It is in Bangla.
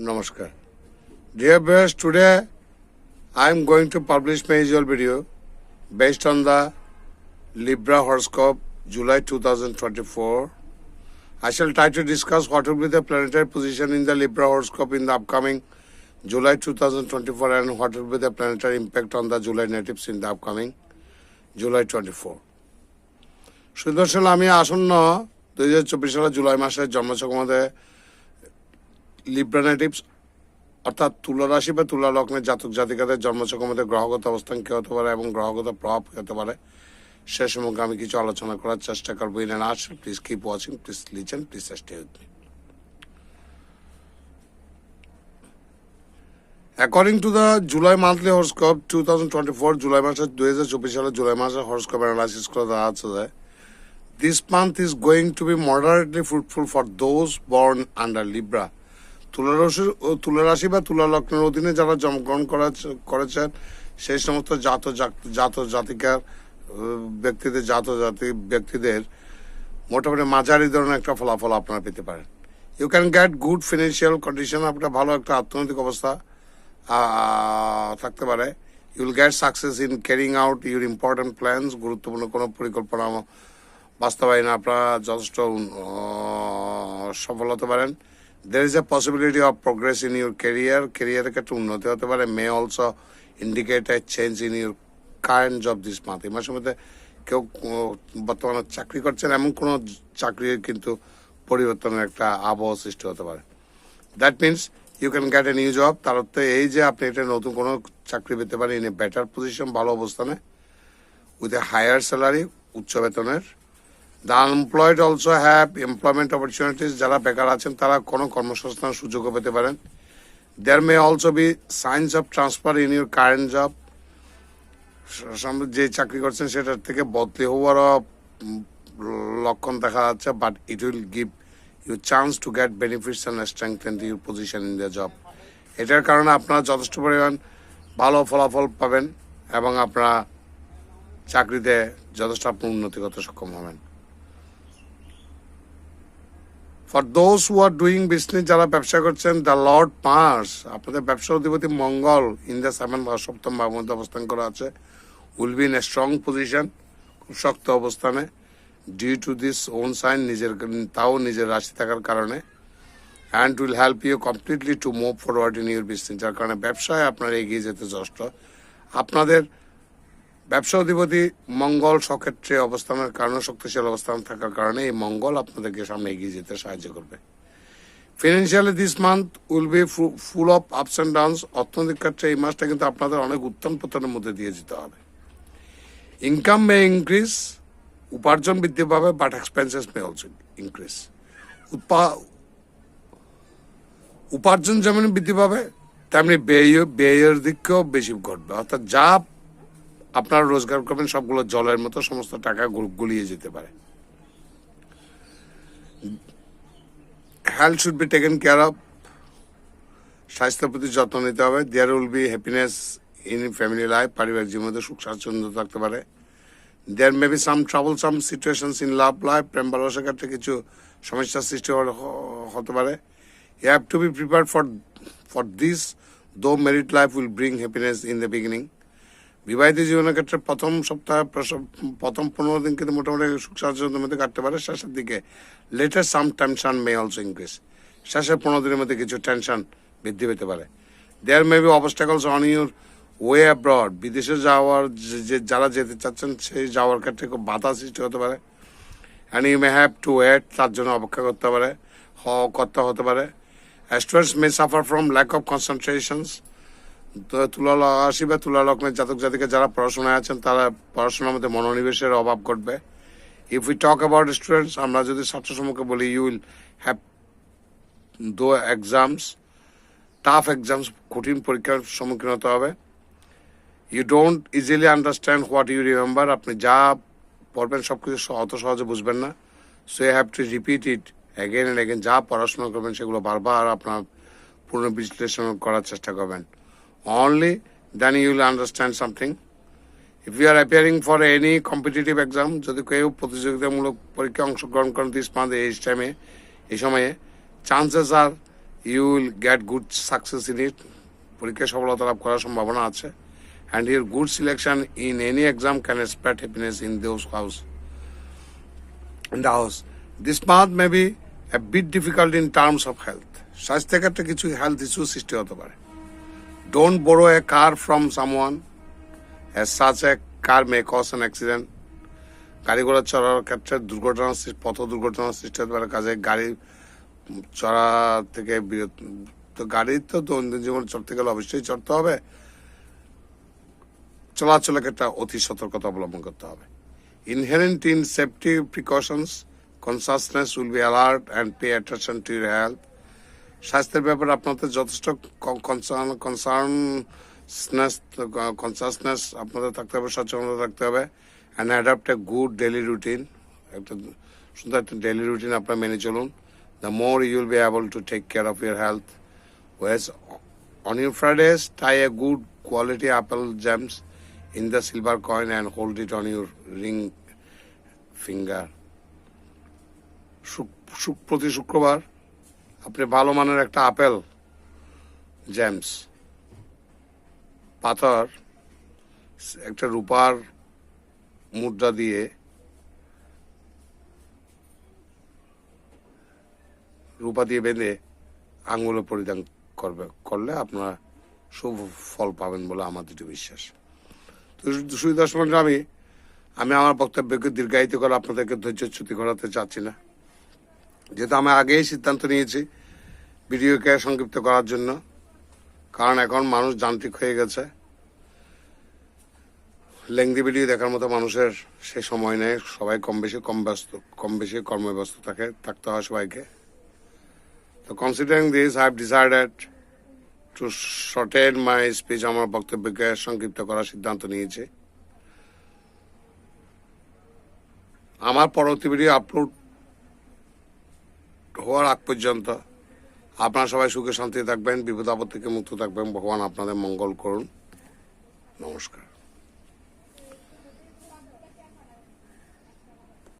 Namaskar. Dear viewers, today I am going to publish my usual video based on the Libra horoscope July 2024. I shall try to discuss what will be the planetary position in the Libra horoscope in the upcoming July 2024 and what will be the planetary impact on the July natives in the upcoming July 24. সুদর্শন আমি আসন্ন দুই হাজার চব্বিশ সালের জুলাই মাসের জন্মসংক্রান্তে লিব্রা নেটিভস অর্থাৎ তুলারাশি বা তুলা লগ্নের জাতক জাতিকাদের জন্মচক্রমধ্যে গ্রহগত অবস্থান কি হতে পারে এবং গ্রহগত প্রভাব কি হতে পারে সে সম্পর্কে আমি কিছু আলোচনা করার চেষ্টা করব in us please keep watching please listen please stay with me According to the July monthly horoscope 2024, জুলাই মাসের দুই হাজার চব্বিশ সালের জুলাই মাসের হরস্কোপ অ্যানালাইসিস করে দেখা যাচ্ছে যে this month is going to be moderately fruitful for those born under Libra. তুলারাশি তুলা রাশি বা তুলা লগ্নের অধীনে যারা জন্মগ্রহণ করা- করেছেন, সেই সমস্ত জাত জাত- জাত জাতিকার ব্যক্তিদের, জাত জাতি ব্যক্তিদের মোটামুটি মাঝারি ধরনের একটা ফলাফল আপনারা পেতে পারেন। You can get good financial condition আপনার ভালো একটা অর্থনৈতিক অবস্থা থাকতে পারে। You'll get success in carrying out your important plans গুরুত্বপূর্ণ কোনো পরিকল্পনা বাস্তবায়নে আপনারা যথেষ্ট সফল হতে পারেন। There is a possibility of progress in your career কেরিয়ারের ক্ষেত্রে উন্নতি হতে পারে may also indicate a change in your current job this month এই মাসের মধ্যে কেউ বর্তমানে চাকরি করছেন এমন কোনো চাকরির কিন্তু পরিবর্তনের একটা আবহাওয়া সৃষ্টি হতে পারে that means you can get a new job তার অর্থ এই যে আপনি এটা নতুন কোনো চাকরি পেতে পারেন ইন এ বেটার পজিশন ভালো অবস্থানে উইথ এ হায়ার স্যালারি উচ্চ বেতনের the unemployed also have employment opportunities যারা বেকার আছেন তারা কোনো কর্মসংস্থানের সুযোগও পেতে পারেন। There may also be signs of transfer in your current job যে চাকরি করছেন সেটার থেকে বদলি হওয়ারও উম, লক্ষণ দেখা যাচ্ছে but it will give you chance to get benefits and strengthen your position in the job এটার কারণে আপনারা যথেষ্ট পরিমাণ ভালো ফলাফল পাবেন এবং আপনারা চাকরিতে যথেষ্ট আপনি উন্নতি করতে সক্ষম হবেন। For those who are doing business যারা ব্যবসা করছেন দ্য লর্ড মার্স আপনাদের ব্যবসা অধিপতি মঙ্গল ইন দ্য সেভেন বা সপ্তম ভাবের মধ্যে অবস্থান করা আছে will be in a strong position খুব শক্ত অবস্থানে due to this own sign নিজের, তাও নিজের রাশি থাকার কারণে and will help you completely to move forward in your business যার কারণে ব্যবসায় আপনার এগিয়ে যেতে যথেষ্ট। আপনাদের ব্যবসা অধিপতি মঙ্গল সক্ষেত্রে অবস্থানের কারণে শক্তিশালী অবস্থান থাকার কারণে এই মঙ্গল আপনাদেরকে সামনে এগিয়ে যেতে সাহায্য করবে। Financially this month will be full of ups and downs অর্থনৈতিক ক্ষেত্রে এই মাসটা কিন্তু আপনাদের অনেক উত্থান পতনের মধ্যে দিয়ে যেতে হবে। ইনকাম মে ইনক্রিজ উপার্জন বৃদ্ধি পাবে but expenses may also increase উপার্জন যেমন বৃদ্ধি পাবে, তেমনি ব্যয়, ব্যয়ের দিকেও বেশি ঘটবে। অর্থাৎ যা আপনারা রোজগার করবেন, সবগুলো জলের মতো সমস্ত টাকা গুল- গুলিয়ে যেতে পারে। Health should be taken care of স্বাস্থ্যের প্রতি যত্ন নিতে হবে। There will be happiness in family life পারিবারিক জীবনে সুখ, স্বাচ্ছন্দ্য থাকতে পারে। There may be some trouble some situations in love life প্রেম, ভালোবাসার ক্ষেত্রে কিছু সমস্যার সৃষ্টি হতে পারে। You have to be prepare for for this though married life will bring happiness in the beginning বিবাহিত জীবনের ক্ষেত্রে প্রথম সপ্তাহে প্রথম পনেরো দিন কিন্তু মোটামুটি সুখ স্বাচ্ছন্দ্যের মধ্যে কাটতে পারে। শেষের দিকে later some tension may also increase শেষের পনেরো দিনের মধ্যে কিছু টেনশন বৃদ্ধি পেতে পারে। There may be obstacles on your way abroad বিদেশে যাওয়ার যে যারা যেতে চাচ্ছেন, সেই যাওয়ার ক্ষেত্রে খুব বাধা সৃষ্টি হতে পারে। And you may have to wait তার জন্য অপেক্ষা করতে পারে। হ করতে হতে পারে। Students may suffer from lack of concentrations তুলা রাশি বা তুলা লগ্নের জাতক জাতিকে যারা পড়াশোনায় আছেন, তারা পড়াশোনার মধ্যে মনোনিবেশের অভাব ঘটবে। If we talk about students আমরা যদি ছাত্র সম্মুখে বলি you will have tho exams tough exams কঠিন পরীক্ষার সম্মুখীন হতে হবে। You don't easily understand what you remember আপনি যা পড়বেন সব কিছু অত সহজে বুঝবেন না। So you have to repeat it again and again যা পড়াশোনা করবেন, সেগুলো বারবার আপনার পুনর্বিশ্লেষণ করার চেষ্টা করবেন। Only then you will understand something if you are appearing for any competitive exam যদি কেউ প্রতিযোগিতামূলক পরীক্ষায় অংশগ্রহণ করেন দিস মান্থ এই টাইমে এই সময়ে chances are you will get good success in it পরীক্ষায় সফলতা লাভ করার সম্ভাবনা আছে। And your good selection in any exam can spread happiness in this house in the house. This month may be a bit difficult in terms of health. স্বাস্থ্যের ক্ষেত্রে কিছু হেলথ ইস্যু সৃষ্টি হতে পারে। Don't borrow a car from someone as such a car may cause an accident গাড়ি ঘোড়া চড়ার ক্ষেত্রে দুর্ঘটনা পথ দুর্ঘটনা সৃষ্টি হতে পারে। কাজে গাড়ি চড়া থেকে বিরত তো গাড়ি তো দৈনন্দিন জীবনে চড়তে গেলে অবশ্যই চড়তে হবে। চলাচলের ক্ষেত্রে অতি সতর্কতা অবলম্বন করতে হবে। Inherent in safety precautions, consciousness will be alert and pay attention to your health. স্বাস্থ্যের ব্যাপারে আপনাদের যথেষ্ট কনসার্ন কনসার্ননেস কনসাসনেস আপনাদের থাকতে হবে সচেতনতা থাকতে হবে। And adapt a good daily routine একটা সুন্দর একটা ডেলি রুটিন আপনার মেনে চলুন। The more you will be able to take care of your health ways on your Fridays, tie a good quality apple gems in the silver coin and hold it on your ring finger. প্রতি শুক্রবার আপনি ভালো মানের একটা আপেল জেমস পাথর, একটা রূপার মুদ্রা দিয়ে রূপা দিয়ে বেঁধে আঙ্গুলে পরিধান করবে, করলে আপনারা শুভ ফল পাবেন বলে আমার দুটি বিশ্বাস। তো সুই দশ মিনিট আমি আমি আমার বক্তব্যকে দীর্ঘায়িত করে আপনাদেরকে ধৈর্যচ্যুতি ঘটাতে চাচ্ছি না। যেহেতু আমি আগেই সিদ্ধান্ত নিয়েছি ভিডিওকে সংক্ষিপ্ত করার জন্য, কারণ এখন মানুষ যান্ত্রিক হয়ে গেছে। লেংদি ভিডিও দেখার মতো মানুষের সে সময় নেই, সবাই কম বেশি কম ব্যস্ত, কম বেশি কর্মব্যস্ত থাকে, থাকতে হয় সবাইকে। তো considering this I have decided to shorten my speech আমার বক্তব্যকে সংক্ষিপ্ত করার সিদ্ধান্ত নিয়েছি। আমার পরবর্তী ভিডিও আপলোড হওয়ার আগ পর্যন্ত আপনারা সবাই সুখে শান্তি থাকবেন, বিপদ আপদ থেকে মুক্ত থাকবেন। ভগবান আপনাদের মঙ্গল করুন। নমস্কার।